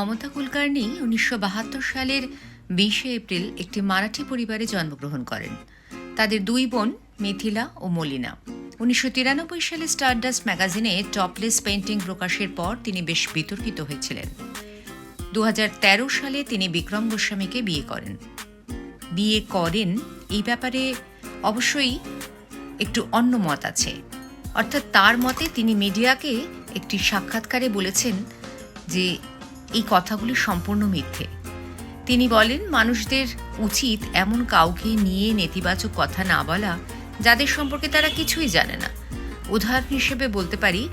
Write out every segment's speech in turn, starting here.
মমতা কুলকার্নি উনিশশো বাহাত্তর সালের বিশে এপ্রিল একটি মারাঠি পরিবারে জন্মগ্রহণ করেন। তাদের দুই বোন মিথিলা ও মলিনা। উনিশশো তিরানব্বই সালে স্টারডাস্ট ম্যাগাজিনে টপলেস পেন্টিং প্রকাশের পর তিনি বেশ বিতর্কিত হয়েছিলেন। দু হাজার তেরো সালে তিনি বিক্রম গোস্বামীকে বিয়ে করেন। বিয়ে করেন, এই ব্যাপারে অবশ্যই একটু অন্য মত আছে। অর্থাৎ তার মতে তিনি মিডিয়াকে একটি সাক্ষাৎকারে বলেছেন যে এই কথাগুলি সম্পূর্ণ মিথ্যে। তিনি বলেন, মানুষদের উচিত এমন কাউকে নিয়ে নেতিবাচক কথা না বলা, যাদের সম্পর্কে তারা কিছুই জানে না। উদাহরণ হিসেবে বলতে পারি,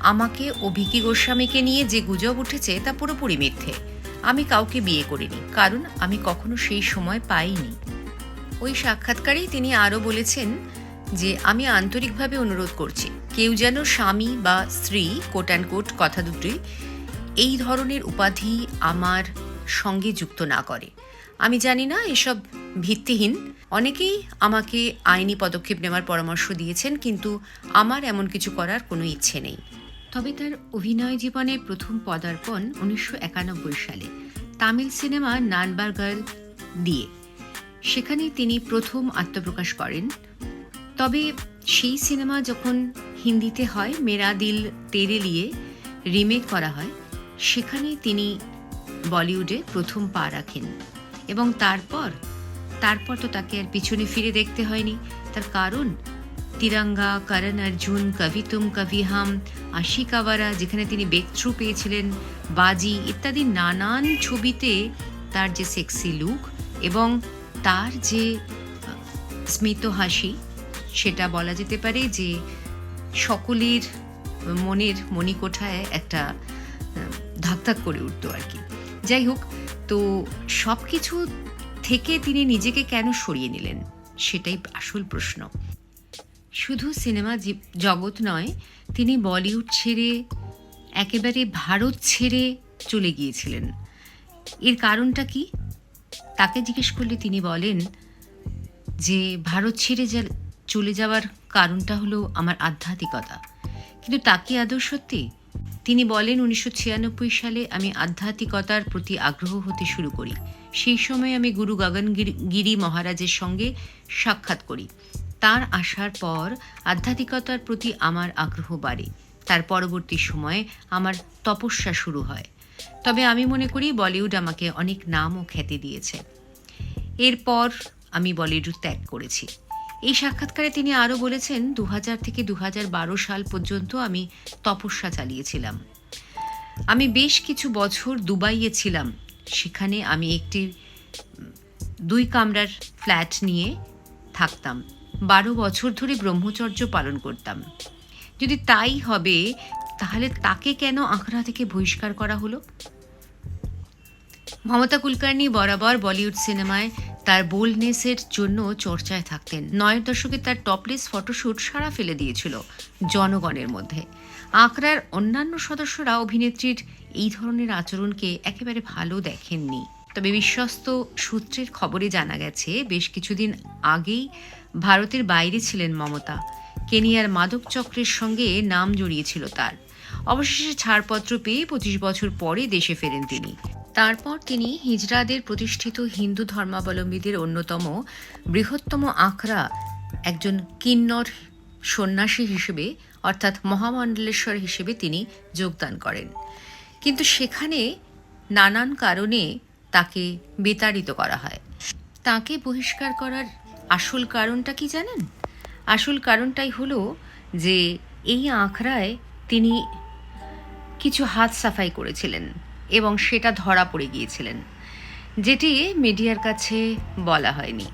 আমাকে ও ভিকি গোস্বামীকে নিয়ে যে গুজব উঠেছে তা পুরোপুরি মিথ্যে। আমি কাউকে বিয়ে করিনি, কারণ আমি কখনো সেই সময় পাইনি। ওই সাক্ষাৎকারেই তিনি আরও বলেছেন যে, আমি আন্তরিকভাবে অনুরোধ করছি, কেউ যেন স্বামী বা স্ত্রী কোট অ্যান্ড কোট কথা দুটি এই ধরনের উপাধি আমার সঙ্গে যুক্ত না করে। আমি জানি না এসব ভিত্তিহীন। অনেকেই আমাকে আইনি পদক্ষেপ নেওয়ার পরামর্শ দিয়েছেন, কিন্তু আমার এমন কিছু করার কোনো ইচ্ছে নেই। তবে তার অভিনয় জীবনে প্রথম পদার্পণ উনিশশো একানব্বই সালে তামিল সিনেমা নানবার গার্ল দিয়ে। সেখানে তিনি প্রথম আত্মপ্রকাশ করেন। তবে সেই সিনেমা যখন হিন্দিতে হয় মেরা দিল তেরে লিয়ে রিমেক করা হয় সেখানে তিনি বলিউডে প্রথম পা রাখেন এবং তারপর তারপর তো তাকে আর পিছনে ফিরে দেখতে হয়নি। তার কারণ, তিরঙ্গা, করণ অর্জুন কভি তুম কভি হাম আশিকাওয়ারা যেখানে তিনি বেক থ্রু পেয়েছিলেন, বাজি ইত্যাদি নানান ছবিতে তার যে সেক্সি লুক এবং তার যে, স্মিত হাসি, সেটা বলা যেতে পারে যে সকলের মনের মণিকোঠায় একটা ধাকধাক করে উঠতো আর কি। যাই হোক, তো সব কিছু থেকে তিনি নিজেকে কেন সরিয়ে নিলেন? সেটাই আসল প্রশ্ন। শুধু সিনেমা জগৎ নয়, তিনি বলিউড ছেড়ে, একেবারে ভারত ছেড়ে চলে গিয়েছিলেন। এর কারণটা কি? তাকে জিজ্ঞেস করলে তিনি বলেন যে, ভারত ছেড়ে যা, চলে যাওয়ার কারণটা হলো আমার আধ্যাত্মিকতা। কিন্তু তাকে আদৌ সত্যি? তিনি বলেন, উনিশশো ছিয়ানব্বই সালে আমি আধ্যাত্মিকতার প্রতি আগ্রহ হতে শুরু করি। সেই সময় আমি গুরু গগন গিরি- গিরি মহারাজের সঙ্গে সাক্ষাৎ করি। তার আসার পর আধ্যাত্মিকতার প্রতি আমার আগ্রহ বাড়ে। তার পরবর্তী সময়ে আমার তপস্যা শুরু হয়। তবে আমি মনে করি, বলিউড আমাকে অনেক নাম ও খ্যাতি দিয়েছে। এরপর আমি বলিউড ত্যাগ করেছি। এই সাক্ষাৎকারে তিনি আরও বলেছেন দু হাজার থেকে দু হাজার বারো সাল পর্যন্ত আমি তপস্যা চালিয়েছিলাম। আমি বেশ কিছু বছর দুবাইয়ে ছিলাম। সেখানে আমি একটি দুই কামরার ফ্ল্যাট নিয়ে থাকতাম। বারো বছর ধরে ব্রহ্মচর্য পালন করতাম। যদি তাই হবে, তাহলে তাকে কেন আখড়া থেকে বহিষ্কার করা হলো? মমতা কুলকার্নি বরাবর বলিউড সিনেমায় তার বোল্ডনেসের জন্য চর্চায় থাকতেন। নয়ের দশকে তার টপলেস ফটোশ্যুট সারা ফেলে দিয়েছিল জনগণের মধ্যে। আকরার অন্যান্য সদস্যরা অভিনেত্রীর এই ধরনের আচরণকে একেবারে ভালো দেখেননি। তবে বিশ্বস্ত সূত্রের খবরে জানা গেছে, বেশ কিছুদিন আগেই ভারতের বাইরে ছিলেন মমতা। কেনিয়ার মাদক চক্রের সঙ্গে নাম জড়িয়েছিল তার। অবশেষে ছাড়পত্র পেয়ে পঁচিশ বছর পরে দেশে ফেরেন তিনি। তারপর তিনি হিজড়াদের প্রতিষ্ঠিত হিন্দু ধর্মাবলম্বীদের অন্যতম বৃহত্তম আখড়া একজন কিন্নর সন্ন্যাসী হিসেবে, অর্থাৎ মহামণ্ডলেশ্বর হিসেবে তিনি যোগদান করেন। কিন্তু সেখানে নানান কারণে তাকে বিতাড়িত করা হয়। তাকে বহিষ্কার করার আসল কারণটা কি জানেন? আসল কারণটাই হলো যে এই আখড়ায় তিনি কিছু হাত সাফাই করেছিলেন। এবং সেটা ধরা পড়ে গিয়েছিলেন। যেটি মিডিয়ার কাছে বলা হয়নি।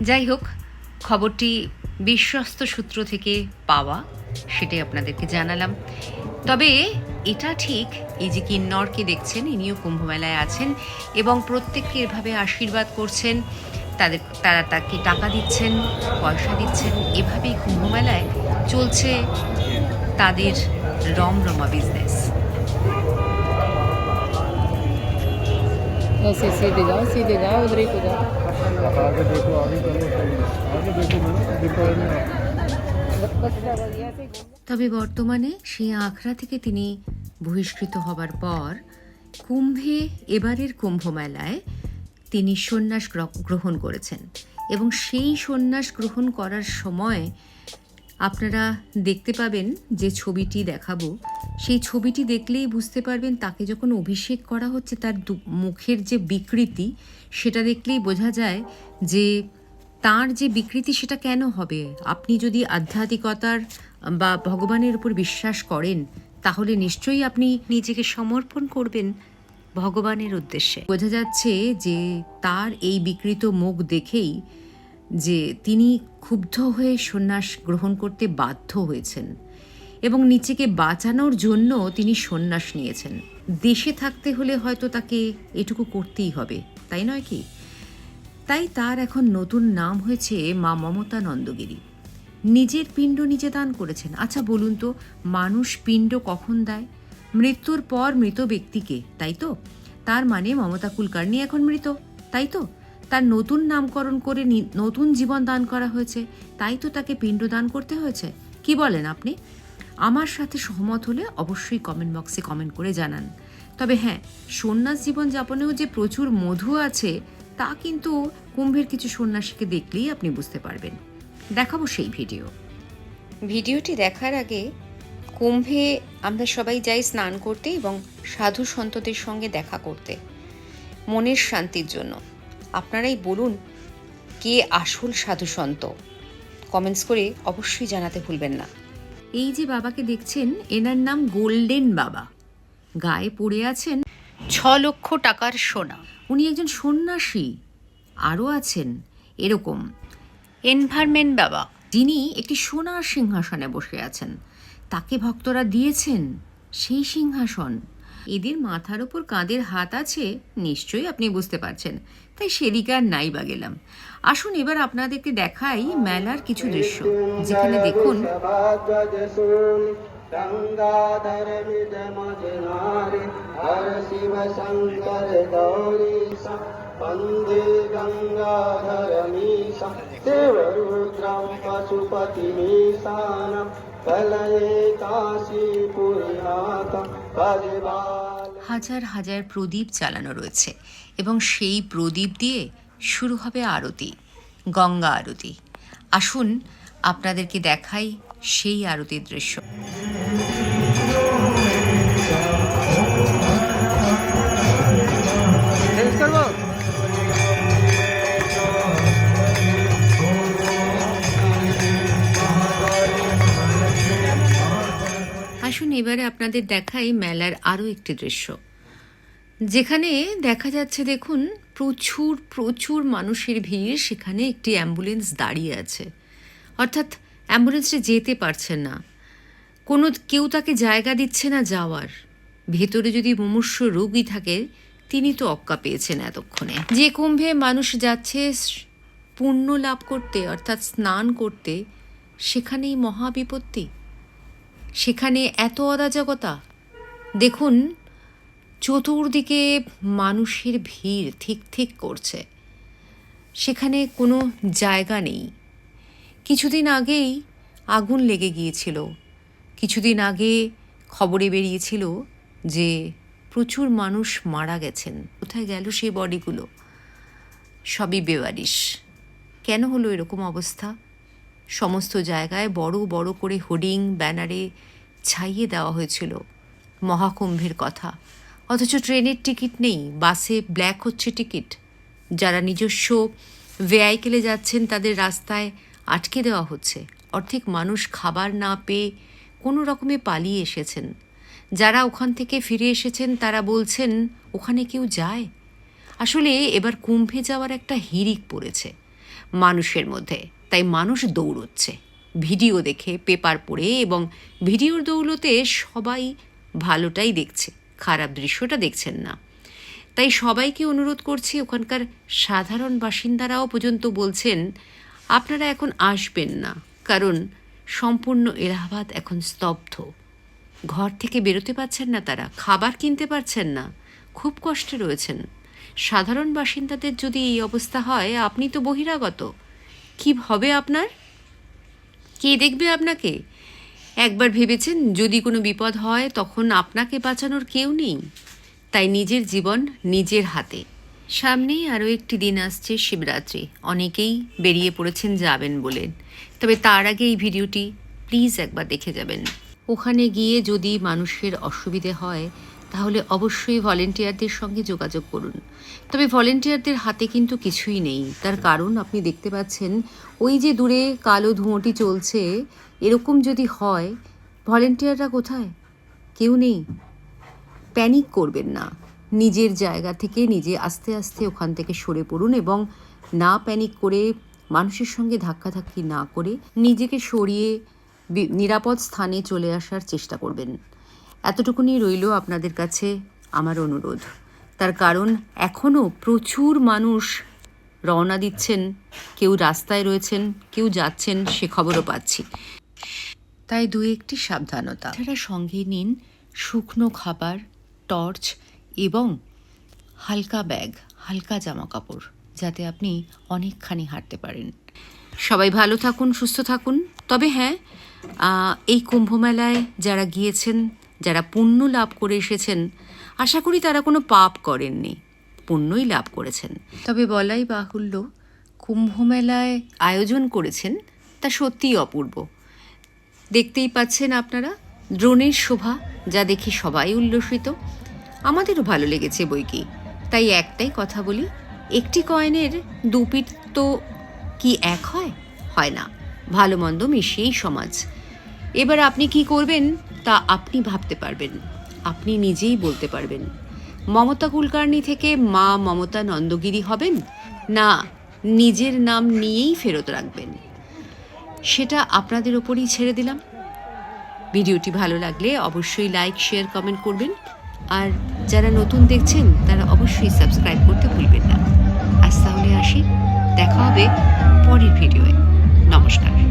যাই হোক, খবরটি বিশ্বস্ত সূত্র থেকে পাওয়া, সেটাই আপনাদেরকে জানালাম। তবে এটা ঠিক, এই যে কিন্নরকে দেখছেন, ইনিও কুম্ভমেলায় আছেন এবং প্রত্যেককে এভাবে আশীর্বাদ করছেন, তাদের, তারা তাকে টাকা দিচ্ছেন, পয়সা দিচ্ছেন, এভাবেই কুম্ভমেলায় চলছে তাদের রমরমা বিজনেস ऐसे सीधे जाओ सीधे जाओ उधर ही को जाओ आप आगे देखो आगे चलो आगे देखो मैंने दोपहर में बस जाओ ऐसे ही घूम তবে বর্তমানে সেই আখড়া থেকে তিনি বহিষ্কৃত হবার পর কুম্ভে এবারের কুম্ভ মেলায় তিনি সন্ন্যাস গ্র- গ্রহণ করেছেন এবং সেই সন্ন্যাস গ্রহণ করার সময় আপনারা দেখতে পাবেন যে ছবিটি দেখাবো। সেই ছবিটি দেখলেই বুঝতে পারবেন তাকে যখন অভিষেক করা হচ্ছে তার মুখের যে বিকৃতি, সেটা দেখলেই বোঝা যায় যে তার যে বিকৃতি সেটা কেন হবে। আপনি যদি আধ্যাত্মিকতার বা ভগবানের উপর বিশ্বাস করেন, তাহলে নিশ্চয়ই আপনি নিজেকে সমর্পণ করবেন ভগবানের উদ্দেশ্যে। বোঝা যাচ্ছে যে তার এই বিকৃত মুখ দেখেই যে তিনি ক্ষুব্ধ হয়ে সন্ন্যাস গ্রহণ করতে বাধ্য হয়েছেন এবং নিজেকে বাঁচানোর জন্য তিনি সন্ন্যাস নিয়েছেন। দেশে থাকতে হলে হয়তো তাকে এটুকু করতেই হবে, তাই নয় কি? তাই তার এখন নতুন নাম হয়েছে মা মমতা নন্দগিরি নিজের পিণ্ড নিজে দান করেছেন। আচ্ছা বলুন তো, মানুষ পিণ্ড কখন দেয়? মৃত্যুর পর মৃত ব্যক্তিকে, তাই তো? তার মানে মমতা কুলকার্নি এখন মৃত, তাই তো? তার নতুন নামকরণ করে নতুন জীবন দান করা হয়েছে, তাই তো তাকে পিণ্ড দান করতে হয়েছে। কি বলেন আপনি? আমার সাথে সহমত হলে অবশ্যই কমেন্ট বক্সে কমেন্ট করে জানান। তবে হ্যাঁ সন্ন্যাস জীবন যাপনেও যে প্রচুর মধু আছে, তা কিন্তু কুম্ভের কিছু সন্ন্যাসীকে দেখলেই আপনি বুঝতে পারবেন। দেখাবো সেই ভিডিও। ভিডিওটি দেখার আগে কুম্ভে আমরা সবাই যাই স্নান করতে এবং সাধু সন্তদের সঙ্গে দেখা করতে, মনের শান্তির জন্য। আপনারাই বলুন কে আসল সাধু সন্ত। কমেন্টস করে অবশ্যই জানাতে ভুলবেন না। এই যে বাবাকে দেখছেন এনার নাম গোল্ডেন বাবা। গায়ে পড়ে আছেন ছ লক্ষ টাকার সোনা। উনি একজন সন্ন্যাসী। আরও আছেন এরকম। এনভারমেন্ট বাবা। যিনি একটি সোনার সিংহাসনে বসে আছেন। তাকে ভক্তরা দিয়েছেন সেই সিংহাসন। এদের মাথার ওপর কাঁধের হাত আছে নিশ্চয়ই আপনি বুঝতে পারছেন তাই সেদিকে আর নাই বা গেলাম আসুন এবার আপনাদেরকে দেখাই মেলার কিছু দৃশ্য যেখানে দেখুন गंगाधर विद मजनारे हर शिव शंकर गौरी वंदे गंगाधर मीशा देवरुद्रं पशुपतिमीशानं कलये काशीपुरीनाथं भजबाल হাজার হাজার প্রদীপ চালানো রয়েছে এবং সেই প্রদীপ দিয়ে শুরু হবে আরতি, গঙ্গা আরতি। আসুন আপনাদেরকে দেখাই সেই আরতির দৃশ্য। এবারে আপনাদের দেখাই মেলার আরও একটি দৃশ্য। যেখানে দেখা যাচ্ছে, দেখুন, প্রচুর প্রচুর মানুষের ভিড়। সেখানে একটি অ্যাম্বুলেন্স দাঁড়িয়ে আছে। অর্থাৎ অ্যাম্বুলেন্সটা যেতে পারছে না। কোনো, কেউ তাকে জায়গা দিচ্ছে না যাওয়ার। ভেতরে যদি মুমূর্ষ রোগী থাকে, তিনি তো অক্কা পেয়েছেন এতক্ষণে। যে কুম্ভে মানুষ যাচ্ছে, পুণ্য লাভ করতে, অর্থাৎ স্নান করতে, সেখানেই মহাবিপত্তি। সেখানে এত অরাজকতা। দেখুন, চতুর্দিকে মানুষের ভিড় ঠিক ঠিক করছে। সেখানে কোনো জায়গা নেই। কিছুদিন আগেই আগুন লেগে গিয়েছিল। কিছুদিন আগে খবরে বেরিয়েছিল যে প্রচুর মানুষ মারা গেছেন। কোথায় গেল সেই বডিগুলো? সবই বেওয়ারিশ। কেন হলো এরকম অবস্থা? সমস্ত জায়গায় বড় বড় করে হোর্ডিং, ব্যানারে ছাইয়ে দেওয়া হয়েছিল মহাকুম্ভের কথা। অথচ ট্রেনের টিকিট নেই, বাসে ব্ল্যাক হচ্ছে টিকিট। যারা নিজস্ব ভেহিকেলে যাচ্ছেন, তাদের রাস্তায় আটকে দেওয়া হচ্ছে। অর্ধেক মানুষ খাবার না পেয়ে কোনো রকমে পালিয়ে এসেছেন। যারা ওখান থেকে ফিরে এসেছেন, তারা বলছেন, ওখানে কেউ যায়? আসলে এবার কুম্ভে যাওয়ার একটা হিড়িক পড়েছে মানুষের মধ্যে। তাই মানুষ দৌড়চ্ছে। ভিডিও দেখে, পেপার পড়ে এবং ভিডিওর দৌলতে সবাই ভালোটাই দেখছে, খারাপ দৃশ্যটা দেখছেন না। তাই সবাইকে অনুরোধ করছি, ওখানকার সাধারণ বাসিন্দারাও পর্যন্ত বলছেন, আপনারা এখন আসবেন না, কারণ সম্পূর্ণ এলাহাবাদ এখন স্তব্ধ। ঘর থেকে বেরোতে পারছেন না তারা, খাবার কিনতে পারছেন না, খুব কষ্টে রয়েছেন। সাধারণ বাসিন্দাদের যদি এই অবস্থা হয়, আপনি তো বহিরাগত। কি হবে আপনার? কে দেখবে আপনাকে? একবার ভেবেছেন যদি কোনো বিপদ হয় তখন আপনাকে বাঁচানোর কেউ নেই। তাই নিজের জীবন নিজের হাতে। সামনেই আরও একটি দিন আসছে শিবরাত্রি। অনেকেই বেরিয়ে পড়েছেন যাবেন বলেন তবে তার আগে এই ভিডিওটি প্লিজ একবার দেখে যাবেন। ওখানে গিয়ে যদি মানুষের অসুবিধে হয় তাহলে অবশ্যই ভলেন্টিয়ারদের সঙ্গে যোগাযোগ করুন। তবে ভলেন্টিয়ারদের হাতে কিন্তু কিছুই নেই। তার কারণ আপনি দেখতে পাচ্ছেন, ওই যে দূরে কালো ধুঁয়োটি চলছে, এরকম যদি হয় ভলেন্টিয়াররা কোথায়? কেউ নেই। প্যানিক করবেন না। নিজের জায়গা থেকে নিজে আস্তে আস্তে ওখান থেকে সরে পড়ুন এবং না প্যানিক করে মানুষের সঙ্গে ধাক্কাধাক্কি না করে নিজেকে সরিয়ে নিরাপদ স্থানে চলে আসার চেষ্টা করবেন। এতটুকুনি রইল আপনাদের কাছে আমার অনুরোধ। তার কারণ এখনও প্রচুর মানুষ রওনা দিচ্ছেন কেউ রাস্তায় রয়েছেন কেউ যাচ্ছেন সে খবরও পাচ্ছি। তাই দু একটি সাবধানতা। এছাড়া সঙ্গে নিন শুকনো খাবার টর্চ এবং হালকা ব্যাগ হালকা জামা কাপড় যাতে আপনি অনেকখানি হাঁটতে পারেন। সবাই ভালো থাকুন সুস্থ থাকুন। তবে হ্যাঁ এই কুম্ভ মেলায় যারা গিয়েছেন যারা পুণ্য লাভ করে এসেছেন, আশা করি তারা কোনো পাপ করেননি, পুণ্যই লাভ করেছেন। তবে বলাই বাহুল্য, কুম্ভমেলায় আয়োজন করেছেন, তা সত্যিই অপূর্ব। দেখতেই পাচ্ছেন আপনারা, দ্রোণের শোভা, যা দেখে সবাই উল্লসিত। আমাদেরও ভালো লেগেছে বই কি তাই একটাই কথা বলি, একটি কয়েনের দুপিট তো কি এক হয়? হয় না। ভালো মন্দ মিশিয়েই সমাজ। এবার আপনি কি করবেন তা আপনি ভাবতে পারবেন। আপনি নিজেই বলতে পারবেন। মমতা কুলকার্নি থেকে মা মমতা নন্দগিরি হবেন? না, নিজের নাম নিয়েই ফেরত রাখবেন। সেটা আপনাদের ওপরই ছেড়ে দিলাম। ভিডিওটি ভালো লাগলে অবশ্যই লাইক শেয়ার কমেন্ট করবেন। আর যারা নতুন দেখছেন, তারা অবশ্যই সাবস্ক্রাইব করতে ভুলবেন না। আজ তাহলে আসি। দেখা হবে পরের ভিডিওয়ে নমস্কার।